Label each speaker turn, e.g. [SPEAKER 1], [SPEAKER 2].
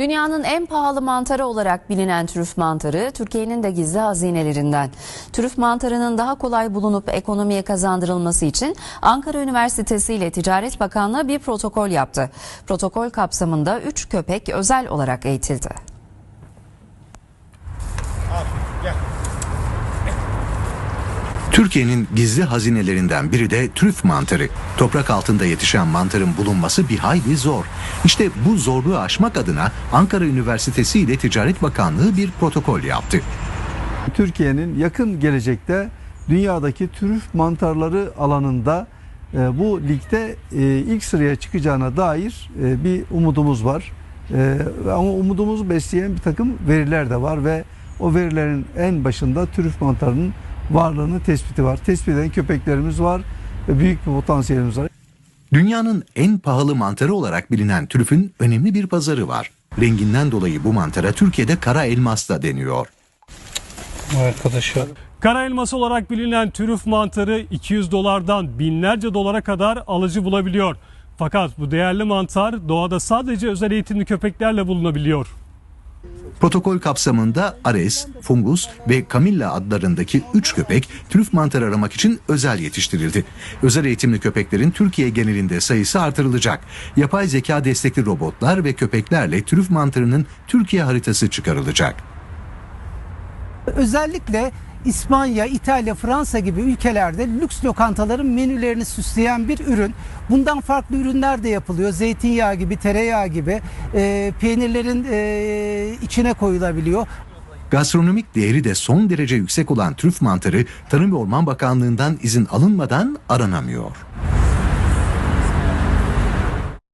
[SPEAKER 1] Dünyanın en pahalı mantarı olarak bilinen trüf mantarı Türkiye'nin de gizli hazinelerinden. Trüf mantarının daha kolay bulunup ekonomiye kazandırılması için Ankara Üniversitesi ile Ticaret Bakanlığı bir protokol yaptı. Protokol kapsamında 3 köpek özel olarak eğitildi.
[SPEAKER 2] Türkiye'nin gizli hazinelerinden biri de trüf mantarı. Toprak altında yetişen mantarın bulunması bir hayli zor. İşte bu zorluğu aşmak adına Ankara Üniversitesi ile Ticaret Bakanlığı bir protokol yaptı.
[SPEAKER 3] Türkiye'nin yakın gelecekte dünyadaki trüf mantarları alanında e, bu ligde e, ilk sıraya çıkacağına dair e, bir umudumuz var. Ama umudumuzu besleyen bir takım veriler de var ve o verilerin en başında trüf mantarının varlığının tespiti var. Tespit eden köpeklerimiz var ve büyük bir potansiyelimiz var.
[SPEAKER 2] Dünyanın en pahalı mantarı olarak bilinen trüfün önemli bir pazarı var. Renginden dolayı bu mantara Türkiye'de kara elmas da deniyor.
[SPEAKER 4] arkadaşa.
[SPEAKER 5] Kara elması olarak bilinen trüf mantarı 200 dolardan binlerce dolara kadar alıcı bulabiliyor. Fakat bu değerli mantar doğada sadece özel eğitimli köpeklerle bulunabiliyor.
[SPEAKER 2] Protokol kapsamında Ares, Fungus ve Camilla adlarındaki 3 köpek trüf mantarı aramak için özel yetiştirildi. Özel eğitimli köpeklerin Türkiye genelinde sayısı artırılacak. Yapay zeka destekli robotlar ve köpeklerle trüf mantarının Türkiye haritası çıkarılacak.
[SPEAKER 6] Özellikle İspanya, İtalya, Fransa gibi ülkelerde lüks lokantaların menülerini süsleyen bir ürün. Bundan farklı ürünler de yapılıyor. Zeytinyağı gibi, tereyağı gibi e, peynirlerin e, içine koyulabiliyor.
[SPEAKER 2] Gastronomik değeri de son derece yüksek olan trüf mantarı Tarım ve Orman Bakanlığı'ndan izin alınmadan aranamıyor.